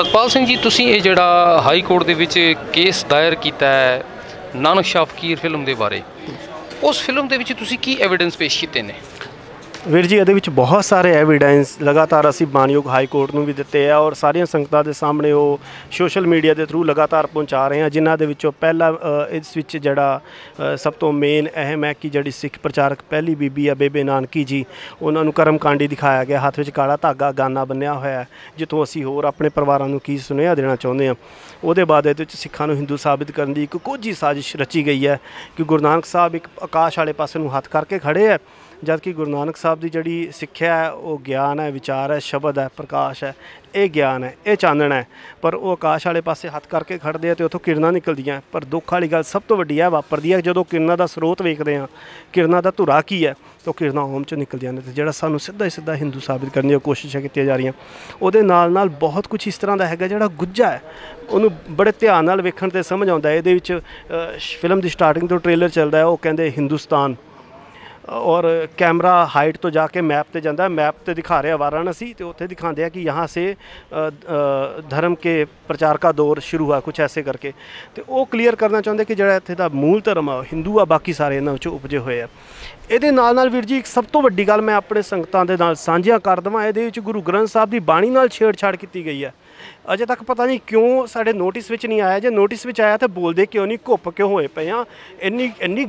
ਸਤਪਾਲ ਸਿੰਘ ਜੀ, ਤੁਸੀਂ ਇਹ ਜਿਹੜਾ ਹਾਈ ਕੋਰਟ ਦੇ ਵਿੱਚ ਕੇਸ ਦਾਇਰ ਕੀਤਾ ਹੈ ਨਾਨਕ ਸ਼ਾਫਕੀਰ ਫਿਲਮ ਦੇ ਬਾਰੇ, ਉਸ ਫਿਲਮ ਦੇ ਵਿੱਚ ਤੁਸੀਂ ਕੀ ਐਵੀਡੈਂਸ ਪੇਸ਼ ਕੀਤੇ ਨੇ? ਵੀਰ ਜੀ, ਇਹਦੇ ਵਿੱਚ ਬਹੁਤ ਸਾਰੇ ਐਵੀਡੈਂਸ ਲਗਾਤਾਰ ਅਸੀਂ ਮਾਨਯੋਗ ਹਾਈ ਕੋਰਟ ਨੂੰ ਵੀ ਦਿੱਤੇ ਆ ਔਰ ਸਾਰੀਆਂ ਸੰਗਤਾਂ ਦੇ ਸਾਹਮਣੇ ਉਹ ਸੋਸ਼ਲ ਮੀਡੀਆ ਦੇ ਥਰੂ ਲਗਾਤਾਰ ਪਹੁੰਚਾ ਰਹੇ ਆ, ਜਿਨ੍ਹਾਂ ਦੇ ਵਿੱਚੋਂ ਪਹਿਲਾ ਇਸ ਵਿੱਚ ਜਿਹੜਾ ਸਭ ਤੋਂ ਮੇਨ ਅਹਿਮ ਹੈ ਕਿ ਜਿਹੜੀ ਸਿੱਖ ਪ੍ਰਚਾਰਕ ਪਹਿਲੀ ਬੀਬੀ ਆ ਬੇਬੇ ਨਾਨਕੀ ਜੀ, ਉਹਨਾਂ ਨੂੰ ਕਰਮਕਾਂਡੀ ਦਿਖਾਇਆ ਗਿਆ, ਹੱਥ ਵਿੱਚ ਕਾਲਾ ਧਾਗਾ, ਗਾਨਾ ਬੰਨਿਆ ਹੋਇਆ ਜਿੱਥੋਂ ਅਸੀਂ ਹੋਰ ਆਪਣੇ ਪਰਿਵਾਰਾਂ ਨੂੰ ਕੀ ਸੁਨੇਹਾ ਦੇਣਾ ਚਾਹੁੰਦੇ ਆ ਉਹਦੇ ਬਾਅਦ ਇਹਦੇ ਵਿੱਚ ਸਿੱਖਾਂ ਨੂੰ ਹਿੰਦੂ ਸਾਬਿਤ ਕਰਨ ਦੀ ਇੱਕ ਕੋਝੀ ਸਾਜ਼ਿਸ਼ ਰਚੀ ਗਈ ਹੈ ਕਿ ਗੁਰੂ ਨਾਨਕ ਸਾਹਿਬ ਇੱਕ ਆਕਾਸ਼ ਵਾਲੇ ਪਾਸੇ ਨੂੰ ਹੱਥ ਕਰਕੇ ਖੜੇ ਹੈ। ਜਦ ਕਿ ਗੁਰੂ ਨਾਨਕ ਸਾਹਿਬ ਦੀ ਜਿਹੜੀ ਸਿੱਖਿਆ ਹੈ, ਉਹ ਗਿਆਨ ਹੈ, ਵਿਚਾਰ ਹੈ, ਸ਼ਬਦ ਹੈ, ਪ੍ਰਕਾਸ਼ ਹੈ, ਇਹ ਗਿਆਨ ਹੈ, ਇਹ ਚਾਨਣ ਹੈ। ਪਰ ਉਹ ਆਕਾਸ਼ ਵਾਲੇ ਪਾਸੇ ਹੱਥ ਕਰਕੇ ਖੜਦੇ ਆ ਤੇ ਉੱਥੋਂ ਕਿਰਨਾਂ ਨਿਕਲਦੀਆਂ ਪਰ ਦੁੱਖ ਵਾਲੀ ਗੱਲ ਸਭ ਤੋਂ ਵੱਡੀ ਹੈ, ਵਾਪਰਦੀ ਹੈ, ਜਦੋਂ ਕਿਰਨਾਂ ਦਾ ਸਰੋਤ ਵੇਖਦੇ ਆ ਕਿਰਨਾਂ ਦਾ ਧੁਰਾ ਕੀ ਹੈ, ਤਾਂ ਉਹ ਕਿਰਨਾਂ ਓਮ ਚ ਨਿਕਲਦੀਆਂ ਨੇ ਤੇ ਜਿਹੜਾ ਸਾਨੂੰ ਸਿੱਧਾ ਹੀ ਸਿੱਧਾ ਹਿੰਦੂ ਸਾਬਿਤ ਕਰਨ ਦੀਆਂ ਕੋਸ਼ਿਸ਼ਾਂ ਕੀਤੀਆਂ ਜਾ ਰਹੀਆਂ। ਉਹਦੇ ਨਾਲ ਨਾਲ ਬਹੁਤ ਕੁਝ ਇਸ ਤਰ੍ਹਾਂ ਦਾ ਹੈਗਾ ਜਿਹੜਾ ਗੁੱਜਾ ਹੈ। ਉਹਨੂੰ ਬੜੇ ਧਿਆਨ ਨਾਲ ਵੇਖਣ ਤੇ ਸਮਝ ਆਉਂਦਾ ਇਹਦੇ ਵਿੱਚ ਫਿਲਮ ਦੀ ਸਟਾਰਟਿੰਗ ਤੋਂ ਟ੍ਰੇਲਰ ਚੱਲਦਾ ਹੈ। ਉਹ ਕਹਿੰਦੇ, ਹਿੰਦੁਸਤਾਨ ਔਰ ਕੈਮਰਾ ਹਾਈਟ ਤੋਂ ਜਾ ਕੇ ਮੈਪ ਤੇ ਜਾਂਦਾ, ਮੈਪ ਤੇ ਦਿਖਾ ਰਿਹਾ ਵਾਰਾਣਸੀ ਤੇ ਉੱਥੇ ਦਿਖਾਉਂਦੇ ਆ ਕਿ ਯਹਾਂ ਸੇ ਧਰਮ ਕੇ ਪ੍ਰਚਾਰ ਦਾ ਦੌਰ ਸ਼ੁਰੂ ਹੋਇਆ, ਕੁਛ ਐਸੇ ਕਰਕੇ। ਤੇ ਉਹ ਕਲੀਅਰ ਕਰਨਾ ਚਾਹੁੰਦੇ ਕਿ ਜਿਹੜਾ ਇੱਥੇ ਦਾ ਮੂਲ ਧਰਮ ਆ ਹਿੰਦੂ ਆ, ਬਾਕੀ ਸਾਰੇ ਇਹਨਾਂ ਵਿੱਚੋਂ ਉਪਜੇ ਹੋਏ ਆ। ਇਹਦੇ ਨਾਲ ਨਾਲ ਵੀਰ ਜੀ ਇੱਕ ਸਭ ਤੋਂ ਵੱਡੀ ਗੱਲ ਮੈਂ ਆਪਣੇ ਸੰਗਤਾਂ ਦੇ ਨਾਲ ਸਾਂਝਿਆ ਕਰ ਦਵਾਂ, ਇਹਦੇ ਵਿੱਚ ਗੁਰੂ ਗ੍ਰੰਥ ਸਾਹਿਬ ਦੀ ਬਾਣੀ ਨਾਲ ਛੇੜਛਾੜ ਕੀਤੀ ਗਈ ਹੈ। ਅਜੇ ਤੱਕ ਪਤਾ ਨਹੀਂ ਕਿਉਂ ਸਾਡੇ ਨੋਟਿਸ ਵਿੱਚ ਨਹੀਂ ਆਇਆ, ਜੇ ਨੋਟਿਸ ਵਿੱਚ ਆਇਆ ਤਾਂ ਬੋਲਦੇ ਕਿਉਂ ਨਹੀਂ, ਘੁੱਪ ਕਿਉਂ ਹੋਏ ਪਏ ਆ? ਇੰਨੀ ਇੰਨੀ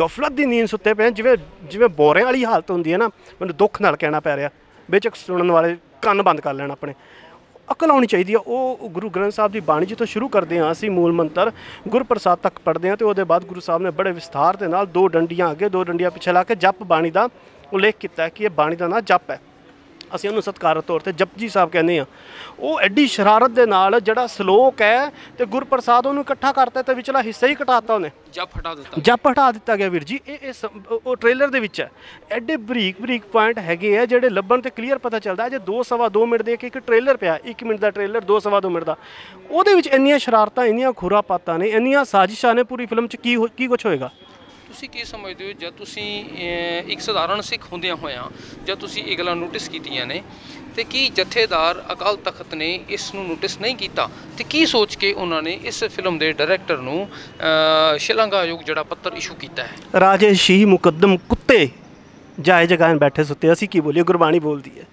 ਗਫਲਤ ਦੀ ਨੀਂਦ ਸੁੱਤੇ ਪਏ ਜਿਵੇਂ ਜਿਵੇਂ ਜਿਵੇਂ ਬੋਰਿਆਂ ਵਾਲੀ ਹਾਲਤ ਹੁੰਦੀ ਹੈ ਨਾ, ਮੈਨੂੰ ਦੁੱਖ ਨਾਲ ਕਹਿਣਾ ਪੈ ਰਿਹਾ। ਬੇਚਕ ਸੁਣਨ ਵਾਲੇ ਕੰਨ ਬੰਦ ਕਰ ਲੈਣ ਆਪਣੇ। ਅਕਲ ਆਉਣੀ ਚਾਹੀਦੀ ਆ। ਉਹ ਗੁਰੂ ਗ੍ਰੰਥ ਸਾਹਿਬ ਦੀ ਬਾਣੀ ਜਿੱਥੋਂ ਸ਼ੁਰੂ ਕਰਦੇ ਹਾਂ ਅਸੀਂ, ਮੂਲ ਮੰਤਰ, ਗੁਰਪ੍ਰਸਾਦ ਤੱਕ ਪੜ੍ਹਦੇ ਹਾਂ ਤੇ ਉਹਦੇ ਬਾਅਦ ਗੁਰੂ ਸਾਹਿਬ ਨੇ ਬੜੇ ਵਿਸਥਾਰ ਦੇ ਨਾਲ ਦੋ ਡੰਡੀਆਂ ਅੱਗੇ, ਦੋ ਡੰਡੀਆਂ ਪਿੱਛੇ ਲਾ ਕੇ ਜਪ ਬਾਣੀ ਦਾ ਉਲੇਖ ਕੀਤਾ ਕਿ ਇਹ ਬਾਣੀ ਦਾ ਨਾਂ ਜਪ ਹੈ। ਅਸੀਂ ਉਹਨੂੰ ਸਤਿਕਾਰਤ ਤੌਰ ਤੇ ਜਪਜੀ ਸਾਹਿਬ ਕਹਿੰਦੇ ਆ ਉਹ ਐਡੀ ਸ਼ਰਾਰਤ ਦੇ ਨਾਲ ਜਿਹੜਾ ਸ਼ਲੋਕ ਹੈ ਤੇ ਗੁਰਪ੍ਰਸਾਦ ਉਹਨੂੰ ਇਕੱਠਾ ਕਰਤਾ ਤੇ ਵਿਚਲਾ ਹਿੱਸਾ ਹੀ ਘਟਾਤਾ ਉਹਨੇ। ਜੱਪ ਹਟਾ ਦਿੱਤਾ। ਜਪ ਹਟਾ ਦਿੱਤਾ ਗਿਆ ਵੀਰ ਜੀ। ਇਹ ਇਹ ਸਮ- ਉਹ- ਟ੍ਰੇਲਰ ਦੇ ਵਿੱਚ ਹੈ। ਐਡੇ ਬਰੀਕ ਬਰੀਕ ਪੁਆਇੰਟ ਹੈਗੇ ਆ ਜਿਹੜੇ ਲੱਭਣ ਤੇ ਕਲੀਅਰ ਪਤਾ ਚੱਲਦਾ। ਜੇ 2 ਸਵਾ 2 ਮਿੰਟ ਦੇ ਕੇ ਇੱਕ ਟ੍ਰੇਲਰ ਪਿਆ। 1 ਮਿੰਟ ਦਾ ਟ੍ਰੇਲਰ 2 ਸਵਾ 2 ਮਿੰਟ ਦਾ। ਉਹਦੇ ਵਿੱਚ ਇੰਨੀਆਂ ਸ਼ਰਾਰਤਾਂ ਇੰਨੀਆਂ ਖੁਰਾਪਾਤਾਂ ਨੇ ਇੰਨੀਆਂ ਸਾਜ਼ਿਸ਼ਾਂ ਨੇ ਪੂਰੀ ਫਿਲਮ 'ਚ। ਕੀ ਕੀ ਕੁਝ ਹੋਏਗਾ? ਤੁਸੀਂ ਕੀ ਸਮਝਦੇ ਹੋ? ਜਦ ਤੁਸੀਂ ਇੱਕ ਸਧਾਰਨ ਸਿੱਖ ਹੁੰਦਿਆਂ ਹੋਇਆਂ ਜਦ ਤੁਸੀਂ ਇਹ ਗੱਲਾਂ ਨੋਟਿਸ ਕੀਤੀਆਂ ਨੇ ਤੇ ਕੀ ਜਥੇਦਾਰ ਅਕਾਲ ਤਖਤ ਨੇ ਇਸ ਨੂੰ ਨੋਟਿਸ ਨਹੀਂ ਕੀਤਾ? ਤੇ ਕੀ ਸੋਚ ਕੇ ਉਹਨਾਂ ਨੇ ਇਸ ਫਿਲਮ ਦੇ ਡਾਇਰੈਕਟਰ ਨੂੰ ਅਹ, ਸ਼ਲਾਘਾਯੋਗ ਜਿਹੜਾ ਪੱਤਰ ਇਸ਼ੂ ਕੀਤਾ ਹੈ? ਰਾਜੇ ਸ਼ੀ ਮੁਕੱਦਮ ਕੁੱਤੇ ਜਾਏ ਜਗਾਨ ਬੈਠੇ ਸੁੱਤੇ ਅਸੀਂ ਕੀ ਬੋਲੀਏ? ਗੁਰਬਾਣੀ ਬੋਲਦੀ ਹੈ।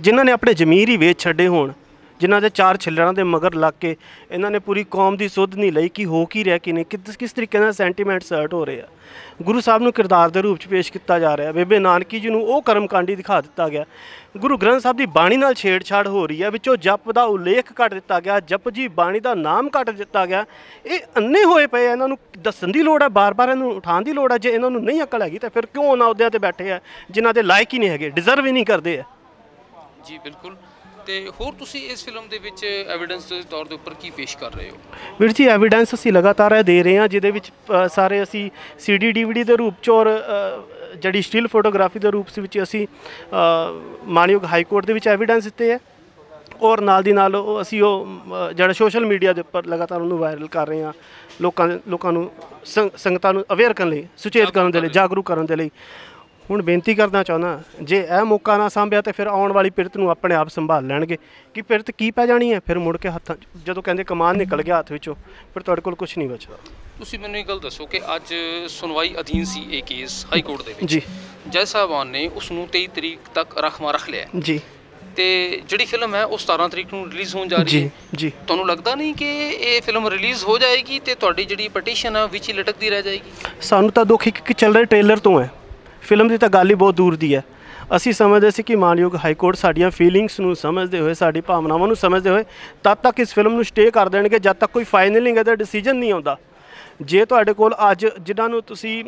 ਜਿਨ੍ਹਾਂ ਨੇ ਆਪਣੇ ਜ਼ਮੀਰ ਹੀ ਵੇਚ ਛੱਡੇ ਹੋਣ ਜਿਨ੍ਹਾਂ ਦੇ ਚਾਰ ਛਿੱਲੜਾਂ ਦੇ ਮਗਰ ਲੱਗ ਕੇ ਇਹਨਾਂ ਨੇ ਪੂਰੀ ਕੌਮ ਦੀ ਸੁੱਧ ਨਹੀਂ ਲਈ ਕਿ ਹੋ ਕੀ ਰਿਹਾ, ਕਿ ਨਹੀਂ, ਕਿਸ ਕਿਸ ਤਰੀਕੇ ਨਾਲ ਸੈਂਟੀਮੈਂਟਸ ਹਰਟ ਹੋ ਰਹੇ ਆ। ਗੁਰੂ ਸਾਹਿਬ ਨੂੰ ਕਿਰਦਾਰ ਦੇ ਰੂਪ 'ਚ ਪੇਸ਼ ਕੀਤਾ ਜਾ ਰਿਹਾ। ਬੇਬੇ ਨਾਨਕੀ ਜੀ ਨੂੰ ਉਹ ਕਰਮਕਾਂਡੀ ਦਿਖਾ ਦਿੱਤਾ ਗਿਆ। ਗੁਰੂ ਗ੍ਰੰਥ ਸਾਹਿਬ ਦੀ ਬਾਣੀ ਨਾਲ ਛੇੜਛਾੜ ਹੋ ਰਹੀ ਹੈ ਵਿੱਚੋਂ ਜਪ ਦਾ ਉਲੇਖ ਕੱਟ ਦਿੱਤਾ ਗਿਆ, ਜਪ ਜੀ ਬਾਣੀ ਦਾ ਨਾਮ ਕੱਟ ਦਿੱਤਾ ਗਿਆ। ਇਹ ਅੰਨੇ ਹੋਏ ਪਏ ਆ, ਇਹਨਾਂ ਨੂੰ ਦੱਸਣ ਦੀ ਲੋੜ ਹੈ ਬਾਰ-ਬਾਰ ਇਹਨੂੰ ਉਠਾਉਣ ਦੀ ਲੋੜ ਹੈ ਜੇ ਇਹਨਾਂ ਨੂੰ ਨਹੀਂ ਅਕਲ ਹੈਗੀ ਤਾਂ ਫਿਰ ਕਿਉਂ ਉਹਨਾਂ ਅਹੁਦਿਆਂ ਤੇ ਬੈਠੇ ਆ, ਜਿਨ੍ਹਾਂ ਦੇ ਲਾਇਕ ਹੀ ਨਹੀਂ ਹੈਗੇ ਡਿਜ਼ਰਵ ਹੀ ਨਹੀਂ ਕਰਦੇ ਆ। ਜੀ, ਬਿਲਕੁਲ। ਤੇ ਹੋਰ ਤੁਸੀਂ ਇਸ ਫਿਲਮ ਦੇ ਵਿੱਚ ਐਵੀਡੈਂਸ ਦੇ ਤੌਰ ਦੇ ਉੱਪਰ ਕੀ ਪੇਸ਼ ਕਰ ਰਹੇ ਹੋ? ਵੀਰ ਜੀ ਐਵੀਡੈਂਸ ਅਸੀਂ ਲਗਾਤਾਰ ਇਹ ਦੇ ਰਹੇ ਹਾਂ ਜਿਹਦੇ ਵਿੱਚ ਸਾਰੇ ਅਸੀਂ ਸੀਡੀ ਡੀਵੀਡੀ ਦੇ ਰੂਪ ਚ ਔਰ ਜਿਹੜੀ ਸਟਿਲ ਫੋਟੋਗ੍ਰਾਫੀ ਦੇ ਰੂਪ ਵਿੱਚ ਅਸੀਂ ਮਾਨਯੋਗ ਹਾਈ ਕੋਰਟ ਦੇ ਵਿੱਚ ਐਵੀਡੈਂਸ ਦਿੱਤੇ ਹੈ। ਔਰ ਨਾਲ ਦੀ ਨਾਲ ਉਹ ਅਸੀਂ ਉਹ ਜਿਹੜਾ ਸੋਸ਼ਲ ਮੀਡੀਆ ਦੇ ਉੱਪਰ ਲਗਾਤਾਰ ਉਹਨੂੰ ਵਾਇਰਲ ਕਰ ਰਹੇ ਹਾਂ ਲੋਕਾਂ ਲੋਕਾਂ ਨੂੰ ਸੰਗ- ਸੰਗਤਾਂ ਨੂੰ ਅਵੇਅਰ ਕਰਨ ਲਈ ਸੁਚੇਤ ਕਰਨ ਦੇ ਲਈ। ਜਾਗਰੂਕ ਕਰਨ ਦੇ ਲਈ। ਹੁਣ ਬੇਨਤੀ ਕਰਨਾ ਚਾਹੁੰਦਾ ਜੇ ਇਹ ਮੌਕਾ ਨਾ ਸੰਭਿਆ ਤੇ ਫਿਰ ਆਉਣ ਵਾਲੀ ਪਿਰਤ ਨੂੰ ਆਪਣੇ ਆਪ ਸੰਭਾਲ ਲੈਣਗੇ। ਕਿ ਪਿਰਤ ਕੀ ਪੈ ਜਾਣੀ ਹੈ? ਫਿਰ ਮੁੜ ਕੇ ਹੱਥਾਂ ਜਦੋਂ ਕਹਿੰਦੇ ਕਮਾਨ ਨਿਕਲ ਗਿਆ ਹੱਥ ਵਿੱਚੋਂ ਫਿਰ ਤੁਹਾਡੇ ਕੋਲ ਕੁਝ ਨਹੀਂ ਬਚਦਾ। ਤੁਸੀਂ ਮੈਨੂੰ ਇਹ ਗੱਲ ਦੱਸੋ ਕਿ ਅੱਜ ਸੁਣਵਾਈ ਅਧੀਨ ਸੀ ਇਹ ਕੇਸ ਹਾਈ ਕੋਰਟ ਦੇ ਵਿੱਚ। ਜੀ। ਜੈ ਸਾਹਿਬਾਨ ਨੇ ਉਸ ਨੂੰ 23 ਤਰੀਕ ਤੱਕ ਰੱਖਵਾ ਰੱਖ ਲਿਆ। ਜੀ। ਤੇ ਜਿਹੜੀ ਫਿਲਮ ਹੈ ਉਹ 17 ਤਰੀਕ ਨੂੰ ਰਿਲੀਜ਼ ਹੋਣ ਜਾ ਰਹੀ ਹੈ। ਜੀ। ਤੁਹਾਨੂੰ ਲੱਗਦਾ ਨਹੀਂ ਕਿ ਇਹ ਫਿਲਮ ਰਿਲੀਜ਼ ਹੋ ਜਾਏਗੀ ਤੇ ਤੁਹਾਡੀ ਜਿਹੜੀ ਪਟੀਸ਼ਨ ਹੈ ਵਿੱਚ ਹੀ ਲਟਕਦੀ ਰਹਿ ਜਾਏਗੀ? ਸਾਨੂੰ ਤਾਂ ਦੁੱਖ ਇੱਕ ਕਿ ਚੱਲ ਰਹੇ ਟ੍ਰੇਲਰ ਤੋਂ ਹੈ। ਫਿਲਮ ਦੀ ਤਾਂ ਗੱਲ ਹੀ ਬਹੁਤ ਦੂਰ ਦੀ ਹੈ। ਅਸੀਂ ਸਮਝਦੇ ਸੀ ਕਿ ਮਾਨਯੋਗ ਹਾਈ ਕੋਰਟ ਸਾਡੀਆਂ ਫੀਲਿੰਗਸ ਨੂੰ ਸਮਝਦੇ ਹੋਏ, ਸਾਡੀ ਭਾਵਨਾਵਾਂ ਨੂੰ ਸਮਝਦੇ ਹੋਏ, ਤਦ ਤੱਕ ਇਸ ਫਿਲਮ ਨੂੰ ਸਟੇ ਕਰ ਦੇਣਗੇ ਜਦ ਤੱਕ ਕੋਈ ਫਾਈਨਲਿੰਗ ਇਹਦਾ ਡਿਸੀਜਨ ਨਹੀਂ ਆਉਂਦਾ। ਜੇ ਤੁਹਾਡੇ ਕੋਲ ਅੱਜ ਜਿਨ੍ਹਾਂ ਨੂੰ ਤੁਸੀਂ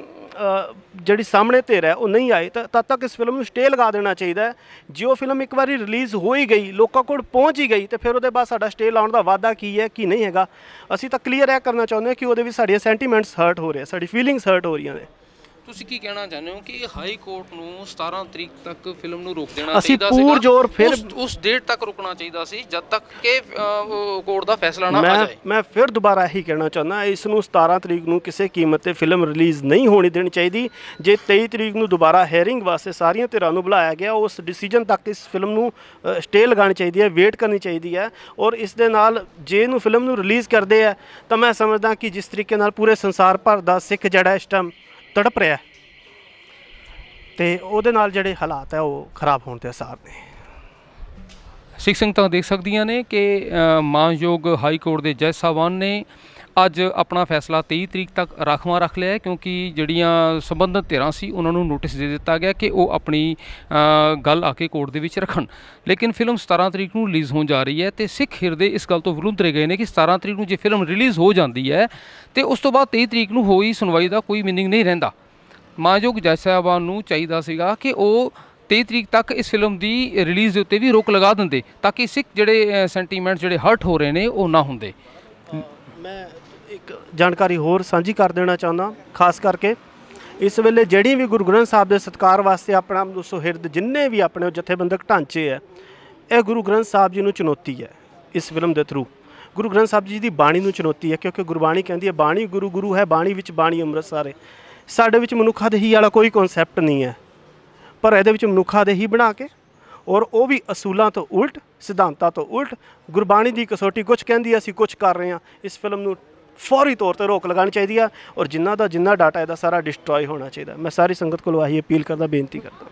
ਜਿਹੜੀ ਸਾਹਮਣੇ ਧਿਰ ਹੈ, ਉਹ ਨਹੀਂ ਆਏ, ਤਾਂ ਤਦ ਤੱਕ ਇਸ ਫਿਲਮ ਨੂੰ ਸਟੇ ਲਗਾ ਦੇਣਾ ਚਾਹੀਦਾ ਹੈ। ਜੇ ਉਹ ਫਿਲਮ ਇੱਕ ਵਾਰੀ ਰਿਲੀਜ਼ ਹੋ ਹੀ ਗਈ, ਲੋਕਾਂ ਕੋਲ ਪਹੁੰਚ ਹੀ ਗਈ, ਤੇ ਫਿਰ ਉਹਦੇ ਬਾਅਦ ਸਾਡਾ ਸਟੇ ਲਾਉਣ ਦਾ ਵਾਅਦਾ ਕੀ ਹੈ, ਕੀ ਨਹੀਂ ਹੈਗਾ। ਅਸੀਂ ਤਾਂ ਕਲੀਅਰ ਇਹ ਕਰਨਾ ਚਾਹੁੰਦੇ ਹਾਂ ਕਿ ਉਹਦੇ ਵਿੱਚ ਸਾਡੀਆਂ ਸੈਂਟੀਮੈਂਟਸ ਹਰਟ ਹੋ ਰਹੇ ਆ ਸਾਡੀ ਫੀਲਿੰਗਸ ਹਰਟ ਹੋ ਰਹੀਆਂ ਨੇ। ਤੁਸੀਂ ਕੀ ਕਹਿਣਾ ਚਾਹੁੰਦੇ ਹੋ ਕਿ ਹਾਈ ਕੋਰਟ ਨੂੰ 17 ਤਰੀਕ ਤੱਕ ਫਿਲਮ ਨੂੰ ਰੋਕ ਦੇਣਾ ਅਸੀਂ ਚਾਹੀਦਾ ਪੁਰਜ਼ੋਰ ਫਿਰ- ਉਸ- ਡੇਟ ਤੱਕ ਰੁਕਣਾ ਚਾਹੀਦਾ ਸੀ ਜਦ ਤੱਕ ਕਿ ਕੋਰਟ ਦਾ ਫੈਸਲਾ ਨਾ ਆ ਜਾਏ। ਮੈਂ ਫਿਰ ਦੁਬਾਰਾ ਇਹੀ ਕਹਿਣਾ ਚਾਹੁੰਦਾ ਇਸ ਨੂੰ 17 ਤਰੀਕ ਨੂੰ ਕਿਸੇ ਕੀਮਤ ਤੇ ਫਿਲਮ ਰਿਲੀਜ਼ ਨਹੀਂ ਹੋਣੀ ਦੇਣੀ ਚਾਹੀਦੀ। ਜੇ 23 ਤਰੀਕ ਨੂੰ ਦੁਬਾਰਾ ਹੈਰਿੰਗ ਵਾਸਤੇ ਸਾਰੀਆਂ ਧਿਰਾਂ ਨੂੰ ਬੁਲਾਇਆ ਗਿਆ ਉਸ ਡਿਸੀਜਨ ਤੱਕ ਇਸ ਫਿਲਮ ਨੂੰ ਸਟੇ ਲਗਾਉਣੀ ਚਾਹੀਦੀ ਹੈ ਵੇਟ ਕਰਨੀ ਚਾਹੀਦੀ ਹੈ। ਔਰ ਇਸ ਦੇ ਨਾਲ ਜੇ ਇਹਨੂੰ ਫਿਲਮ ਨੂੰ ਰਿਲੀਜ਼ ਕਰਦੇ ਆ ਤਾਂ ਮੈਂ ਸਮਝਦਾ ਕਿ ਜਿਸ ਤਰੀਕੇ ਨਾਲ ਪੂਰੇ ਸੰਸਾਰ ਭਰ ਦਾ ਸਿੱਖ ਜਿਹੜਾ ਇਸ ਟਾਈਮ ਤੜਪ ਰਿਹਾ ਹੈ, ਤੇ ਉਹਦੇ ਨਾਲ ਜਿਹੜੇ ਹਾਲਾਤ ਹੈ ਉਹ ਖਰਾਬ ਹੋਣ ਦੇ ਅਸਾਰ ਨੇ। ਸਿੱਖ ਸੰਗਤਾਂ ਦੇਖ ਸਕਦੀਆਂ ਨੇ ਕਿ ਮਾਨਯੋਗ ਹਾਈ ਕੋਰਟ ਦੇ ਜੱਜ ਸਾਹਿਬਾਨ ਨੇ ਅੱਜ ਆਪਣਾ ਫੈਸਲਾ 23 ਤਰੀਕ ਤੱਕ ਰਾਖਵਾਂ ਰੱਖ ਲਿਆ ਹੈ, ਕਿਉਂਕਿ ਜਿਹੜੀਆਂ ਸੰਬੰਧਿਤ ਧਿਰਾਂ ਸੀ, ਉਹਨਾਂ ਨੂੰ ਨੋਟਿਸ ਦੇ ਦਿੱਤਾ ਗਿਆ ਕਿ ਉਹ ਆਪਣੀ ਗੱਲ ਆ ਕੇ ਕੋਰਟ ਦੇ ਵਿੱਚ ਰੱਖਣ। ਲੇਕਿਨ ਫਿਲਮ 17 ਤਰੀਕ ਨੂੰ ਰਿਲੀਜ਼ ਹੋਣ ਜਾ ਰਹੀ ਹੈ ਤੇ ਸਿੱਖ ਹਿਰਦੇ ਇਸ ਗੱਲ ਤੋਂ ਵਿਰੁੱਧ ਰਹੇ ਗਏ ਨੇ ਕਿ 17 ਤਰੀਕ ਨੂੰ ਜੇ ਫਿਲਮ ਰਿਲੀਜ਼ ਹੋ ਜਾਂਦੀ ਹੈ, ਤੇ ਉਸ ਤੋਂ ਬਾਅਦ 23 ਤਰੀਕ ਨੂੰ ਹੋਈ ਸੁਣਵਾਈ ਦਾ ਕੋਈ ਮੀਨਿੰਗ ਨਹੀਂ ਰਹਿੰਦਾ। ਮਾਨਯੋਗ ਜੱਜ ਸਾਹਿਬਾਨ ਨੂੰ ਚਾਹੀਦਾ ਸੀਗਾ ਕਿ ਉਹ 23 ਤਰੀਕ ਤੱਕ ਇਸ ਫਿਲਮ ਦੀ ਰਿਲੀਜ਼ ਦੇ ਉੱਤੇ ਵੀ ਰੋਕ ਲਗਾ ਦਿੰਦੇ, ਤਾਂ ਕਿ ਸਿੱਖ ਜਿਹੜੇ ਸੈਂਟੀਮੈਂਟ ਜਿਹੜੇ ਹਰਟ ਹੋ ਰਹੇ ਨੇ, ਉਹ ਨਾ ਹੁੰਦੇ। ਮੈਂ ਇੱਕ ਜਾਣਕਾਰੀ ਹੋਰ ਸਾਂਝੀ ਕਰ ਦੇਣਾ ਚਾਹੁੰਦਾ, ਖਾਸ ਕਰਕੇ ਇਸ ਵੇਲੇ ਜਿਹੜੀ ਵੀ ਗੁਰੂ ਗ੍ਰੰਥ ਸਾਹਿਬ ਦੇ ਸਤਕਾਰ ਵਾਸਤੇ ਆਪਣਾ ਸੁਹਿਰਦ ਜਿੰਨੇ ਵੀ ਆਪਣੇ ਜਥੇਬੰਦਕ ਢਾਂਚੇ ਹੈ, ਇਹ ਗੁਰੂ ਗ੍ਰੰਥ ਸਾਹਿਬ ਜੀ ਨੂੰ ਚੁਣੌਤੀ ਹੈ ਇਸ ਫਿਲਮ ਦੇ ਥਰੂ ਗੁਰੂ ਗ੍ਰੰਥ ਸਾਹਿਬ ਜੀ ਦੀ ਬਾਣੀ ਨੂੰ ਚੁਣੌਤੀ ਹੈ ਕਿਉਂਕਿ ਗੁਰਬਾਣੀ ਕਹਿੰਦੀ ਹੈ, ਬਾਣੀ ਗੁਰੂ ਗੁਰੂ ਹੈ, ਬਾਣੀ ਵਿੱਚ ਬਾਣੀ ਅੰਮ੍ਰਿਤ ਸਾਰੇ ਸਾਡੇ ਵਿੱਚ ਮਨੁੱਖਾਦੇਹੀ ਵਾਲਾ ਕੋਈ ਕਨਸੈਪਟ ਨਹੀਂ ਹੈ, ਪਰ ਇਹਦੇ ਵਿੱਚ ਮਨੁੱਖਾਦੇਹੀ ਬਣਾ ਕੇ ਔਰ ਉਹ ਵੀ ਅਸੂਲਾਂ ਤੋਂ ਉਲਟ, ਸਿਧਾਂਤਾਂ ਤੋਂ ਉਲਟ, ਗੁਰਬਾਣੀ ਦੀ ਕਸੌਟੀ ਕੁਝ ਕਹਿੰਦੀ ਅਸੀਂ ਕੁਝ ਕਰ ਰਹੇ ਹਾਂ। ਇਸ ਫਿਲਮ ਨੂੰ ਫੌਰੀ ਤੌਰ ਤੇ ਰੋਕ ਲਗਾਉਣੀ ਚਾਹੀਦੀ ਆ ਔਰ ਜਿੰਨਾ ਦਾ ਜਿੰਨਾ ਡਾਟਾ ਇਹਦਾ ਸਾਰਾ ਡਿਸਟਰੋਏ ਹੋਣਾ ਚਾਹੀਦਾ। ਮੈਂ ਸਾਰੀ ਸੰਗਤ ਕੋਲੋਂ ਆਹੀ ਅਪੀਲ ਕਰਦਾ ਬੇਨਤੀ ਕਰਦਾ।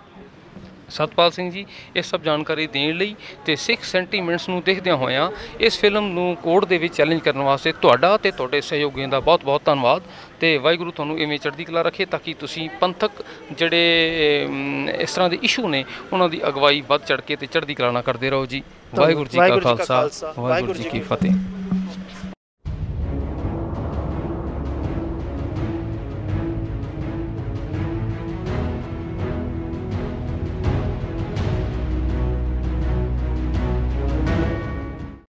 ਸਤਪਾਲ ਸਿੰਘ ਜੀ ਇਹ ਸਭ ਜਾਣਕਾਰੀ ਦੇਣ ਲਈ ਤੇ ਸਿੱਖ ਸੈਂਟੀਮੈਂਟਸ ਨੂੰ ਦੇਖਦਿਆਂ ਹੋਇਆਂ ਇਸ ਫਿਲਮ ਨੂੰ ਕੋਰਟ ਦੇ ਵਿੱਚ ਚੈਲੰਜ ਕਰਨ ਵਾਸਤੇ ਤੁਹਾਡਾ ਤੇ ਤੁਹਾਡੇ ਸਹਿਯੋਗੀਆਂ ਦਾ ਬਹੁਤ-ਬਹੁਤ ਧੰਨਵਾਦ ਤੇ ਵਾਹਿਗੁਰੂ ਤੁਹਾਨੂੰ ਇਵੇਂ ਚੜ੍ਹਦੀ ਕਲਾ ਰੱਖੇ ਤਾਂ ਕਿ ਤੁਸੀਂ ਪੰਥਕ ਜਿਹੜੇ ਇਸ ਤਰ੍ਹਾਂ ਦੇ ਇਸ਼ੂ ਨੇ ਉਹਨਾਂ ਦੀ ਅਗਵਾਈ ਵੱਧ ਚੜ੍ਹ ਕੇ ਤੇ ਚੜ੍ਹਦੀ ਕਲਾ ਨਾਲ ਕਰਦੇ ਰਹੋ ਜੀ। ਵਾਹਿਗੁਰੂ ਜੀ ਕਾ ਖਾਲਸਾ, ਵਾਹਿਗੁਰੂ ਜੀ ਕੀ ਫਤਿਹ।